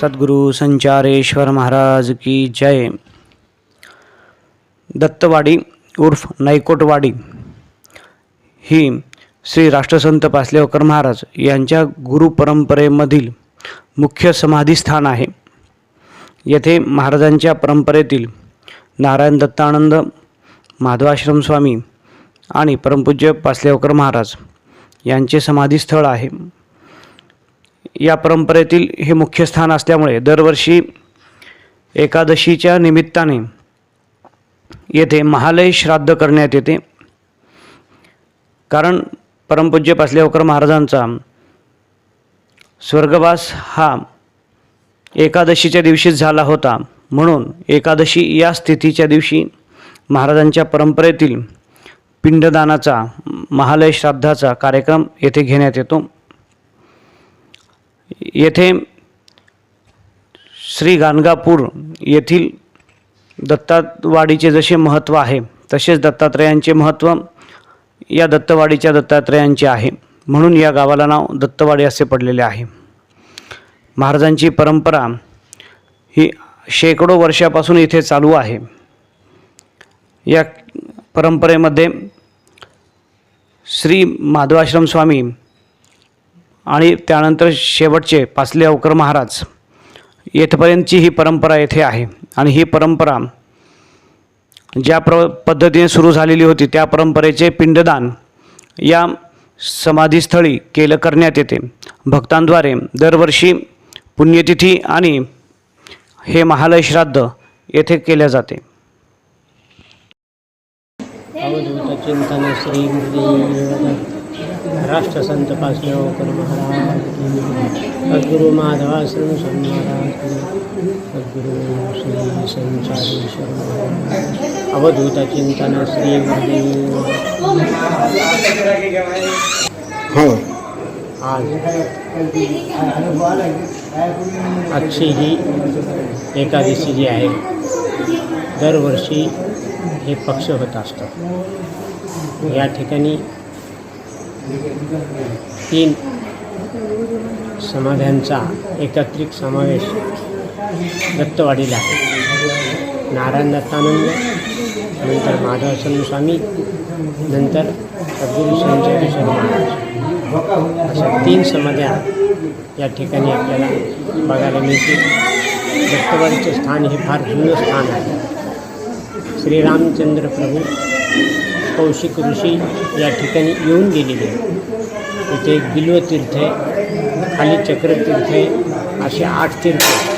सद्गुरु संचारेश्वर महाराज की जय। दत्तवाडी उर्फ नाईकोटवाडी ही श्री राष्ट्रसंत पासलेवकर महाराज यांच्या गुरुपरंपरेमधील मुख्य समाधीस्थान आहे. येथे महाराजांच्या परंपरेतील नारायण दत्तानंद माधवाश्रम स्वामी आणि परमपूज्य पासलेवकर महाराज यांचे समाधीस्थळ आहे. या परंपरेतील हे मुख्य स्थान असल्यामुळे दरवर्षी एकादशीच्या निमित्ताने येथे महालय श्राद्ध करण्यात येते. कारण परमपूज्य पासलेवकर महाराजांचा स्वर्गवास हा एकादशीच्या दिवशीच झाला होता. म्हणून एकादशी या स्थितीच्या दिवशी महाराजांच्या परंपरेतील पिंडदानाचा महालय श्राद्धाचा कार्यक्रम येथे घेण्यात येतो. येथे श्री गाणगापूर येथील दत्तावाडीचे जसे महत्त्व आहे तसेच दत्तात्रयांचे महत्त्व या दत्तवाडीच्या दत्तात्रयांचे आहे. म्हणून या गावाला नाव दत्तवाडी असे पडलेले आहे. महाराजांची परंपरा ही शेकडो वर्षापासून इथे चालू आहे. या परंपरेमध्ये श्री माधवाश्रम स्वामी आणि त्यानंतर शेवटचे पासले अवकर महाराज. येथपर्यंतची ही परंपरा येथे आहे. आणि ही परंपरा ज्या प्र पद्धतीने सुरू झालेली होती त्या परंपरेचे पिंडदान या समाधीस्थळी केलं करण्यात येते. भक्तांद्वारे दरवर्षी पुण्यतिथी आणि हे महालय श्राद्ध येथे केले जाते. अवधूत चिंतन श्री राष्ट्रसंत पासलेवकर महाराज सद्गुरु माधवाश्रम स्वामी महाराज सद्गुरु श्री संचारेश्वर महाराज अवधूत चिंतन श्री हो, आज आजची ही एकादशी जी आहे दरवर्षी हे पक्ष होत या ठिकाणी तीन समाध्यांचा एकत्रित समावेश दत्तवाडीला आहे. नारायण दत्तानंद नंतर माधव स्वामी नंतर सद्गुरू संजय शर्मा. अशा तीन समाध्या या ठिकाणी आपल्याला बघायला मिळतील. दत्तवाडीचे स्थान हे फार जुनं स्थान आहे. श्रीरामचंद्र प्रभू कौशिक ऋषी या ठिकाणी येऊन गेलेले इथे एक बिल्वतीर्थ आहे खाली चक्रतीर्थ आहे असे आठ तीर्थ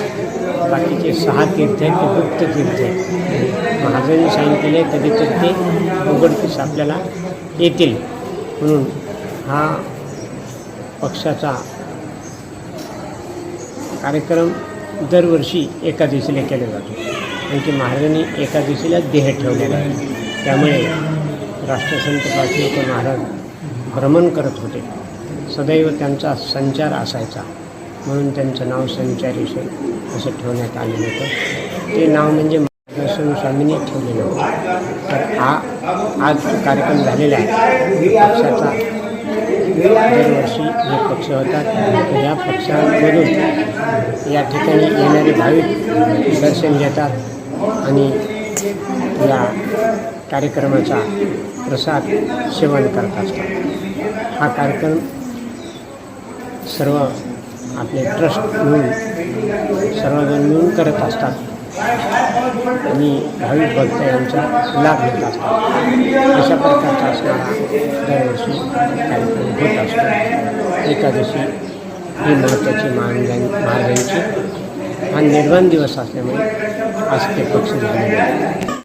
बाकीचे सहा तीर्थ आहेत ते गुप्त तीर्थ आहे महाराजांनी सांगितलेले आहे कधीतरी ते उघडकीस आपल्याला येतील. म्हणून हा पक्षाचा कार्यक्रम दरवर्षी एकादशीला केला जातो. आणि की महाराजांनी एकादशीला देह ठेवलेला आहे. त्यामुळे राष्ट्रसंत पाचवेकर महाराज भ्रमण करत होते. सदैव त्यांचा संचार असायचा. म्हणून त्यांचं नाव संचारेश्वर असं ठेवण्यात आलेलं होतं. ते नाव म्हणजे मार्गदर्शन स्वामींनी ठेवलेलं होतं. तर हा आज कार्यक्रम झालेला आहे. पक्षाचा दरवर्षी हे पक्ष होतात या पक्षांमधून या ठिकाणी येणारे भाविक दर्शन घेतात आणि या कार्यक्रमाचा प्रसाद सेवन करत असतात. हा कार्यक्रम सर्व आपले ट्रस्ट मिळून सर्वजण मिळून करत असतात. आणि भाविक भक्त यांचा लाभ घेत असतात. अशा प्रकारचा असणारा दरवर्षी कार्यक्रम होत असतो. एकादशी ही महत्त्वाची महाराजां महाराजांची हा निर्वाण दिवस असल्यामुळे आज ते पक्ष झालेले आहे